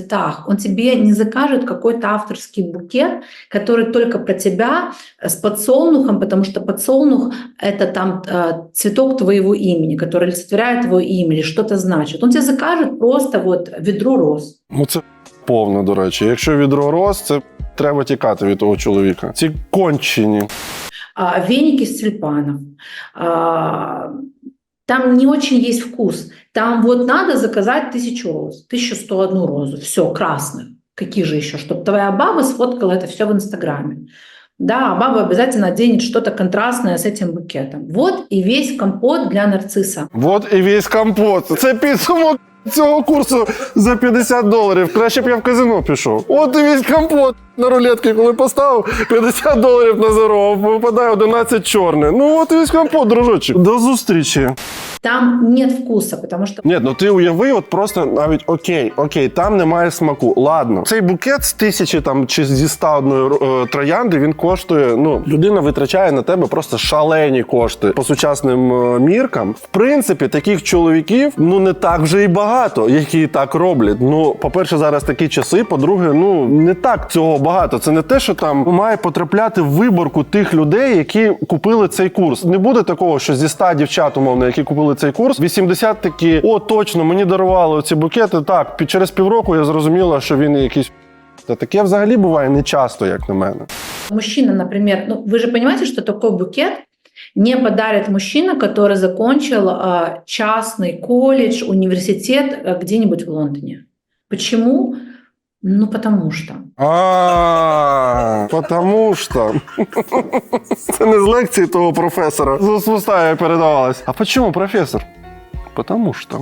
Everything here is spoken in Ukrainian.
цветах. Он тебе не закажет какой-то авторский букет, который только про тебя э, с подсолнухом, потому что подсолнух – это там э, цветок твоего имени, который олицетворяет твое имя или что-то значит. Он тебе закажет просто вот ведро роз. Ну це повно, до речі. Якщо відро роз, це треба тікати від того чоловіка. Ці кончені. А, веники с тюльпанов. А, Там не очень есть вкус. Там вот надо заказать тысячу роз, 1101 розу. Все, красных. Какие же еще? Чтобы твоя баба сфоткала это все в Инстаграме. Да, баба обязательно оденет что-то контрастное с этим букетом. Вот и весь компот для нарцисса. От і весь компот. Це підсумок цього курсу за 50 доларів. Краще б я в казино пішов. От і весь компот. На рулетки, коли поставив 50 доларів на зеро, випадає 11 чорне. Ну от і весь компот, дружочек. До зустрічі. Там нет вкуса, потому что Ні, ну ти уяви, от просто навіть окей, окей, там немає смаку. Ладно, цей букет з тисячі там чи зі ста одної е, троянди він коштує. Ну, людина витрачає на тебе просто шалені кошти по сучасним е, міркам. В принципі, таких чоловіків ну не так вже і багато, які так роблять. Ну, по-перше, зараз такі часи. По-друге, ну не так цього багато. Це не те, що там має потрапляти в виборку тих людей, які купили цей курс. Не буде такого, що зі 100 дівчат, умовно, які купили цей курс, 80 такі, о, точно, мені дарували ці букети. Так, під через півроку я зрозуміла, що він якийсь. Та таке взагалі буває не часто, як на мене. мужчина, например, ну вы же понимаете, что такой букет не подарит мужчина, который закончил э, частный колледж, университет э, где-нибудь в Лондоне. Почему? Ну, потому что. А, потому що. Це не з лекції того професора. З уста передавалось. А почему професор? Потому що.